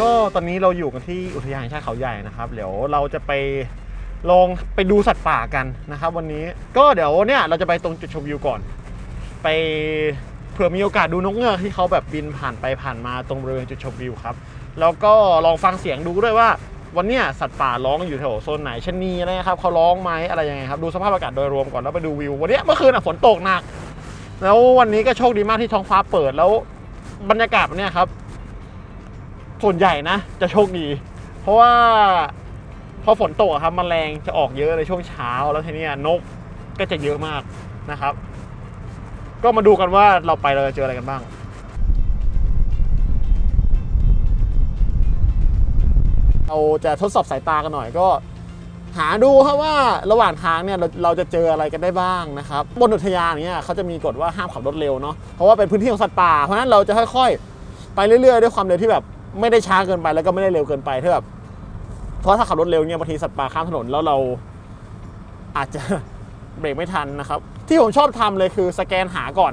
ก็ตอนนี้เราอยู่กันที่อุทยานแห่งชาติเขาใหญ่นะครับ เดี๋ยวเราจะไปลองไปดูสัตว์ป่ากันนะครับ วันนี้ก็เดี๋ยวเนี่ยเราจะไปตรงจุดชมวิวก่อน ไปเผื่อมีโอกาสดูนกเงือกที่เขาแบบบินผ่านไปผ่านมาตรงบริเวณจุดชมวิวครับ แล้วก็ลองฟังเสียงดูด้วยว่า วันเนี้ยสัตว์ป่าร้องอยู่แถวโซนไหนชะนีอะไรนะครับเขาร้องไหมอะไรยังไงครับดูสภาพอากาศโดยรวมก่อนแล้วไปดูวิววันเนี้ยเมื่อคืนอะฝนตกหนัก แล้ววันนี้ก็โชคดีมากที่ท้องฟ้าเปิดแล้วบรรยากาศเนี่ยครับ ส่วนใหญ่นะ จะโชคดี เพราะว่าพอฝนตกครับมแมลงจะออกเยอะในช่วงเช้า แล้วทีนี้นกก็จะเยอะมากนะครับ ก็มาดูกันว่าเราไปเราจะเจออะไรกันบ้างเราจะทดสอบสายตากันหน่อยก็ หาดูครับว่าระหว่างทางเนี่ยเราเราจะเจออะไรกันได้บ้างนะครับ บนอุทยานเนี่ยเขาจะมีกฎว่าห้ามขับรถเร็วเนาะเพราะว่าเป็นพื้นที่ของสัตว์ป่าเพราะฉะนั้นเราจะค่อยๆ ไปเรื่อยๆ ด้วยความเร็วที่แบบ ไม่ได้ช้าเกินไปแล้วก็ไม่ได้เร็วเกินไปถ้าแบบเพราะถ้าขับรถเร็วเนี่ยบางทีสัตว์ป่าข้ามถนนแล้วเราอาจจะเบรกไม่ทันนะครับ ที่ผมชอบทำเลยคือสแกนหาก่อน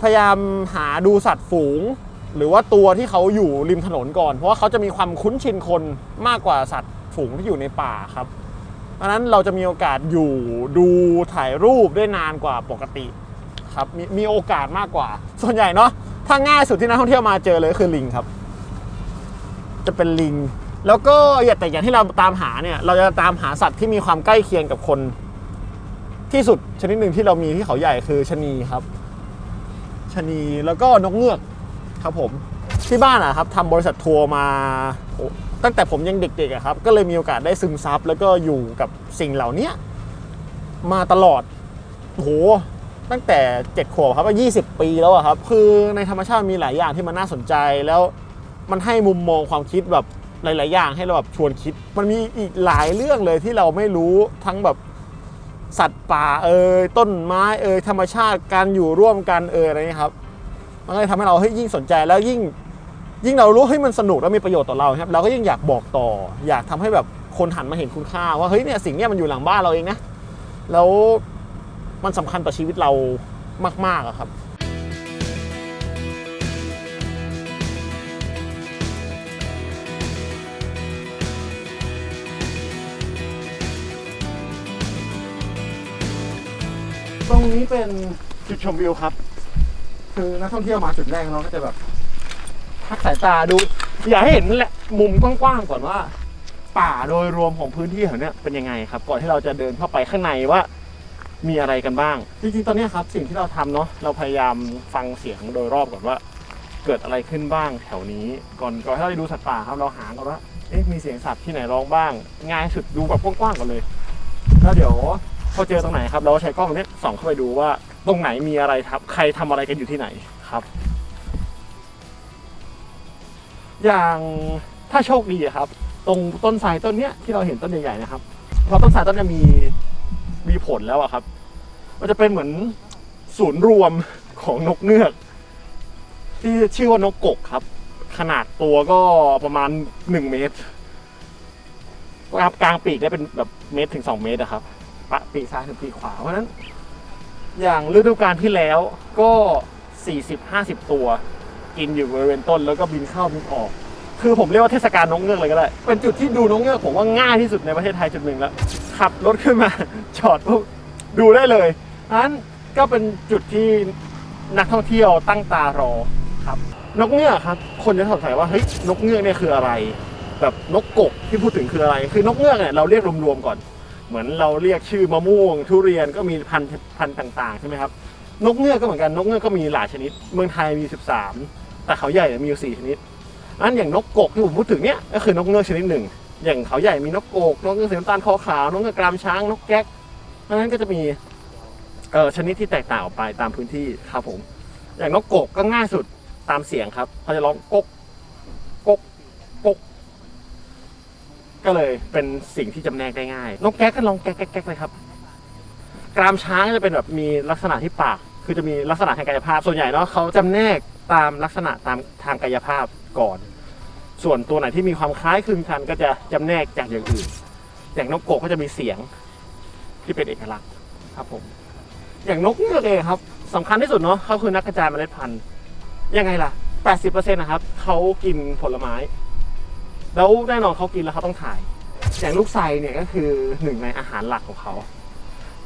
พยายามหาดูสัตว์ฝูง หรือว่าตัวที่เขาอยู่ริมถนนก่อน เพราะว่าเขาจะมีความคุ้นชินคนมากกว่าสัตว์ฝูงที่อยู่ในป่าครับเพราะฉะนั้นเราจะมีโอกาสอยู่ดูถ่ายรูปได้นานกว่าปกติครับมมีโอกาสมากกว่า ส่วนใหญ่เนาะ ถ้าง่ายสุดที่นักท่องเที่ยวมาเจอเลยคือลิงครับ จะเป็นลิง แล้วก็อย่าแต่อย่างที่เราตามหาเนี่ย เราจะตามหาสัตว์ที่มีความใกล้เคียงกับคน ที่สุดชนิดหนึ่งที่เรามีที่เขาใหญ่คือชะนีครับชะนีแล้วก็นกเงือกครับผมที่บ้านอะครับทำบริษัททัวร์มาตั้งแต่ผมยังเด็กๆครับ ก็เลยมีโอกาสได้ซึมซับแล้วก็อยู่กับสิ่งเหล่านี้มาตลอดโห ตั้งแต่เจ็ดขวบครับว่า20 ปีแล้วอะครับ คือในธรรมชาติมีหลายอย่างที่มันน่าสนใจแล้วมันให้มุมมองความคิดแบบหลาย ๆ อย่างให้เราแบบชวนคิด มันมีอีกหลายเรื่องเลยที่เราไม่รู้ทั้งแบบสัตว์ป่าเอ่ยต้นไม้เอ่ยธรรมชาติการอยู่ร่วมกันเอ่ยอะไรนี้ครับมันก็เลยทำให้เราเฮ้ยยิ่งสนใจแล้วยิ่งยิ่งเรารู้เฮ้ยมันสนุกแล้วมีประโยชน์ต่อเราครับ เราก็ยิ่งอยากบอกต่อ อยากทำให้แบบคนหันมาเห็นคุณค่า ว่าเฮ้ยเนี่ยสิ่งเนี้ยมันอยู่หลังบ้านเราเองนะแล้ว มันสำคัญต่อชีวิตเรามากๆอะครับตรงนี้เป็นจุดชมวิวครับ คือนักท่องเที่ยวมาจุดแรกเราก็จะแบบพักสายตาดู อยากให้เห็นแหละมุมกว้างๆก่อนว่า ป่าโดยรวมของพื้นที่แถวนี้เป็นยังไงครับ ก่อนที่เราจะเดินเข้าไปข้างในว่า มีอะไรกันบ้าง จริงๆ ตอนนี้ครับสิ่งที่เราทำเนาะเราพยายามฟังเสียงโดยรอบก่อนว่า เกิดอะไรขึ้นบ้างแถวนี้ ก่อนก่อนที่เราจะดูสัตว์ป่าครับเราหาก่อนว่าเอ๊ะมีเสียงสัตว์ที่ไหนร้องบ้างง่ายสุดดูแบบกว้างๆก่อนเลยแล้วเดี๋ยวพอเจอตรงไหนครับเราใช้กล้องเนี้ยส่องเข้าไปดูว่าตรงไหนมีอะไรครับ ใครทำอะไรกันอยู่ที่ไหนครับ อย่างถ้าโชคดีครับ ตรงต้นไทรต้นเนี้ยที่เราเห็นต้นใหญ่ๆนะครับเพอต้นไทรต้นเนี้ยมี มีผลแล้วอะครับ มันจะเป็นเหมือนศูนย์รวมของนกเงือก ที่ชื่อว่านกกกครับ ขนาดตัวก็ประมาณหนึ่งเมตรครับกลางปีกได้เป็นแบบเมตรถึงสองเมตรอะครับปะปีกซ้ายถึงปีกขวาเพราะฉะนั้น อย่างฤดูกาลที่แล้วก็40-50ตัว กินอยู่บริเวณต้นแล้วก็บินเข้าบินออก คือผมเรียกว่าเทศกาลนกเงือกเลยก็ได้ เป็นจุดที่ดูนกเงือกผมว่าง่ายที่สุดในประเทศไทยจุดหนึ่งแล้ว ขับรถขึ้นมา จอดปุ๊บดูได้เลยนั้นก็เป็นจุดที่นักท่องเที่ยวตั้งตารอครับ นกเงือกครับ คนจะสงสัยว่าเฮ้ยนกเงือกเนี่ยคืออะไร แบบนกกกที่พูดถึงคืออะไร คือนกเงือกเนี่ยเราเรียกรวมๆก่อน เหมือนเราเรียกชื่อมะม่วง ทุเรียนก็มีพันธุ์พันธุ์ต่างๆใช่ไหมครับ นกเงือกก็เหมือนกันนกเงือกก็มีหลายชนิด เมืองไทยมี 13 แต่เขาใหญ่มีอยู่4ชนิด อันอย่างนกกกที่ผมพูดถึงเนี่ยก็คือนกเงือกชนิดหนึ่ง อย่างเขาใหญ่มีนกกกนกเงือกสีน้ำตาลคอขาว นกเงือกกรามช้าง นกแก๊กเพราะฉะนั้นก็จะมีเอ่อชนิดที่แตกต่างออกไปตามพื้นที่ครับผม อย่างนกกกก็ง่ายสุดตามเสียงครับเขาจะร้องกกปุ๊กก็เลยเป็นสิ่งที่จำแนกได้ง่าย นกแก๊กก็ลองแก๊กแก๊กแก๊กเลยครับ กรามช้างจะเป็นแบบมีลักษณะที่ปาก คือจะมีลักษณะทางกายภาพ ส่วนใหญ่เนาะเขาจำแนกตามลักษณะตามทางกายภาพก่อน ส่วนตัวไหนที่มีความคล้ายคลึงกันก็จะจำแนกจากอย่างอื่น อย่างนกโกก็จะมีเสียงที่เป็นเอกลักษณ์ครับผม อย่างนกเงือกเองครับสำคัญที่สุดเนาะเขาคือนักกระจายเมล็ดพันธุ์ยังไงล่ะ 80%นะครับเขากินผลไม้ แล้วแน่นอนเขากินแล้วเขาต้องถ่าย อย่างลูกไซเนี่ยก็คือหนึ่งในอาหารหลักของเขา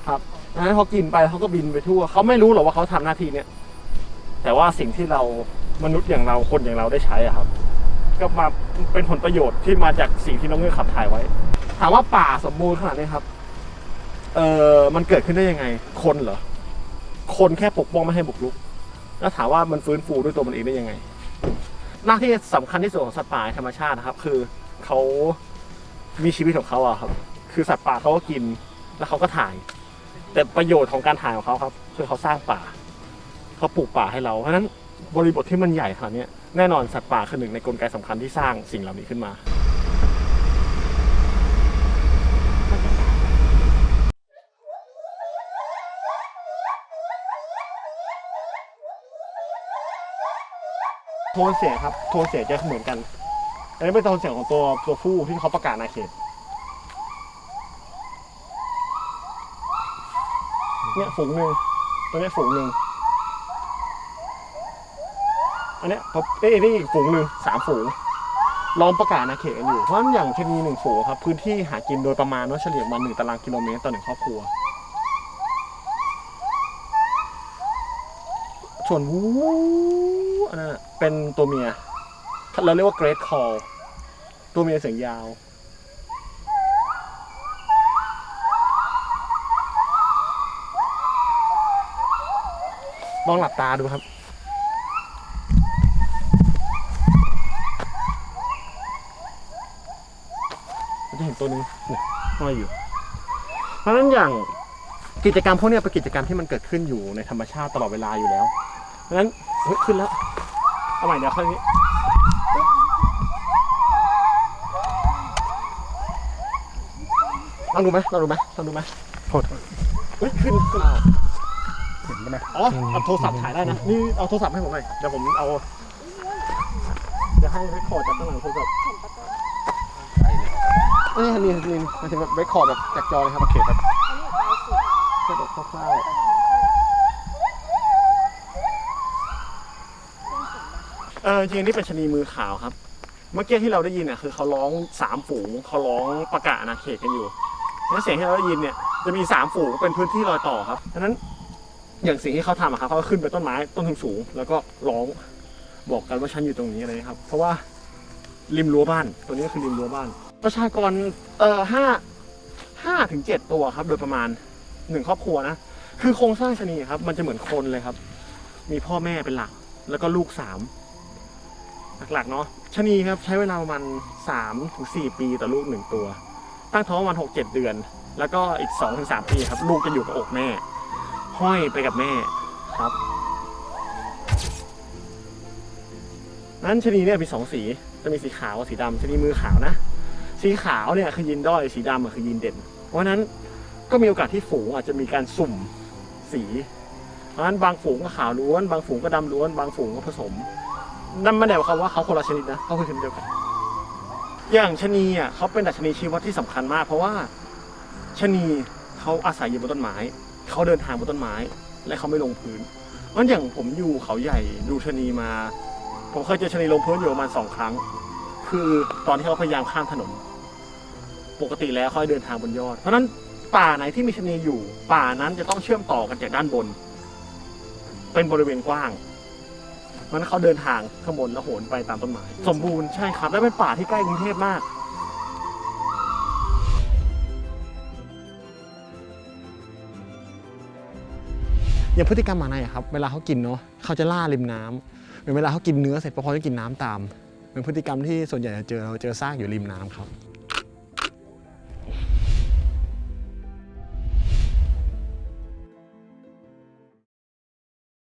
ครับดังนั้นพอกินไปเขาก็บินไปทั่ว เขาไม่รู้หรอกว่าเขาทำหน้าที่เนี่ย แต่ว่าสิ่งที่เรามนุษย์อย่างเราคนอย่างเราได้ใช้อะครับ ก็มาเป็นผลประโยชน์ที่มาจากสิ่งที่น้องเงือกขับถ่ายไว้ ถามว่าป่าสมบูรณ์ขนาดนี้ครับ เออมันเกิดขึ้นได้ยังไง คนเหรอ คนแค่ปกป้องไม่ให้บุกรุก แล้วถามว่ามันฟื้นฟูด้วยตัวมันเองได้ยังไง หน้าที่สำคัญที่สุดของสัตว์ป่าธรรมชาตินะครับ คือเขามีชีวิตของเขาอะครับ คือสัตว์ป่าเขาก็กิน แล้วเขาก็ถ่าย แต่ประโยชน์ของการถ่ายของเขาครับ คือเขาสร้างป่า เขาปลูกป่าให้เรา เพราะฉะนั้นบริบทที่มันใหญ่ขนาดนี้ แน่นอนสัตว์ป่าคือหนึ่งในกลไกสำคัญที่สร้างสิ่งเหล่านี้ขึ้นมา โทนเสียงครับ โทนเสียงจะเหมือนกัน อันนี้เป็นโทนเสียงของตัวตัวผู้ที่เขาประกาศในเขตเนี่ยฝูงหนึ่งตัวนี้ฝูงหนึ่ง อันเนี้ยพอเอ้ยนี่อีกฝูงหนึ่งสามฝูงลองประกาศอาเขตกันอยู่เพราะฉะนั้นอย่างเชนีหนึ่งฝูงครับ พื้นที่หากินโดยประมาณว่าเฉลี่ยประมาหนึ่งตารางกิโลเมตรต่อหนึ่งครอบครัว ส่วนวูอันนั้นเป็นตัวเมียเราเรียกว่า great call ตัวเมียเสียงยาวลองหลับตาดูครับ จะเห็น ตัวหนึงเนี่ยห้อยอยู่ เพราะฉะนั้นอย่างกิจกรรมพวกเนี้ยเป็นกิจกรรมที่มันเกิดขึ้นอยู่ในธรรมชาติตลอดเวลาอยู่แล้ว เพราะฉะนั้นเฮ้ยขึ้นแล้วเอาใหม่เดี๋ยวค่อยนี้ลองดูไหมลองดูไหมลองดูไหมโทษเฮ้ยขึ้นขึ้นเห็นไหมนะอ๋อเอาโทรศัพท์ถ่ายได้นะ นี่เอาโทรศัพท์ให้ผมหน่อย เดี๋ยวผมเอาจะให้เรคคอร์ดจากข้างหลังโทรศัพท์ เอ้ยนี่นี่มันถึงแบบเรคคอร์ดแบบจากจอเลยครับโอเคครับแค่แบบคร่าวๆเออจริงนี่เป็นชนีมือขาวครับ เมื่อกี้ที่เราได้ยินเนี่ยคือเขาร้องสามฝูงเขาร้องประกาศอาณาเขตกันอยู่แล้วเสียงที่เราได้ยินเนี่ยจะมีสามฝูงเป็นพื้นที่รอยต่อครับดังนั้นอย่างสิ่งที่เขาทำอะครับเขาก็ขึ้นไปต้นไม้ต้นสูงแล้วก็ร้องบอกกันว่าฉันอยู่ตรงนี้อะไรครับ เพราะว่าริมรั้วบ้าน ตัวนี้ก็คือริมรั้วบ้าน ประชากรเอ่อห้าห้าถึงเจ็ดตัวครับ โดยประมาณหนึ่งครอบครัวนะ คือโครงสร้างชะนีครับ มันจะเหมือนคนเลยครับ มีพ่อแม่เป็นหลัก แล้วก็ลูกสามหลักๆเนาะชะนีครับใช้เวลาประมาณสามถึงสี่ปีต่อลูกหนึ่งตัว ตั้งท้องประมาณหกเจ็ดเดือน แล้วก็อีกสองถึงสามปีครับ ลูกจะอยู่กับอกแม่ ห้อยไปกับแม่ครับนั้นชะนีเนี่ยมีสองสี จะมีสีขาวกับสีดำชะนีมือขาวนะ สีขาวเนี่ยคือยีนด้อยสีดำคือยีนเด่น เพราะนั้นก็มีโอกาสที่ฝูงอาจจะมีการสุ่มสีเพราะฉะนั้นบางฝูงก็ขาวล้วน บางฝูงก็ดำล้วน บางฝูงก็ผสม นั่นไม่ได้หมายความว่าเขาคนละชนิดนะเขาคือชนิดเดียวกัน อย่างชะนีอะเขาเป็นดัชนีชีวัดที่สำคัญมาก เพราะว่าชะนีเขาอาศัยอยู่บนต้นไม้ เขาเดินทางบนต้นไม้ และเขาไม่ลงพื้นเพราะฉะนั้นอย่างผมอยู่เขาใหญ่ดูชะนีมา ผมเคยเจอชะนีลงพื้นอยู่ประมาณสองครั้ง คือตอนที่เขาพยายามข้ามถนน ปกติแล้วเขาเดินทางบนยอด เพราะฉะนั้นป่าไหนที่มีชะนีอยู่ ป่านั้นจะต้องเชื่อมต่อกันจากด้านบน เป็นบริเวณกว้างเพราะนั้นเขาเดินทางข้างบนแล้วโหนไปตามต้นไม้สมบูรณ์ใช่ครับ และเป็นป่าที่ใกล้กรุงเทพมาก อย่างพฤติกรรมหมาในอะครับ เวลาเขากินเนาะเขาจะล่าริมน้ำหรือเวลาเขากินเนื้อเสร็จพอเขาจะกินน้ำตาม เป็นพฤติกรรมที่ส่วนใหญ่จะเจอเราเจอซากอยู่ริมน้ำครับ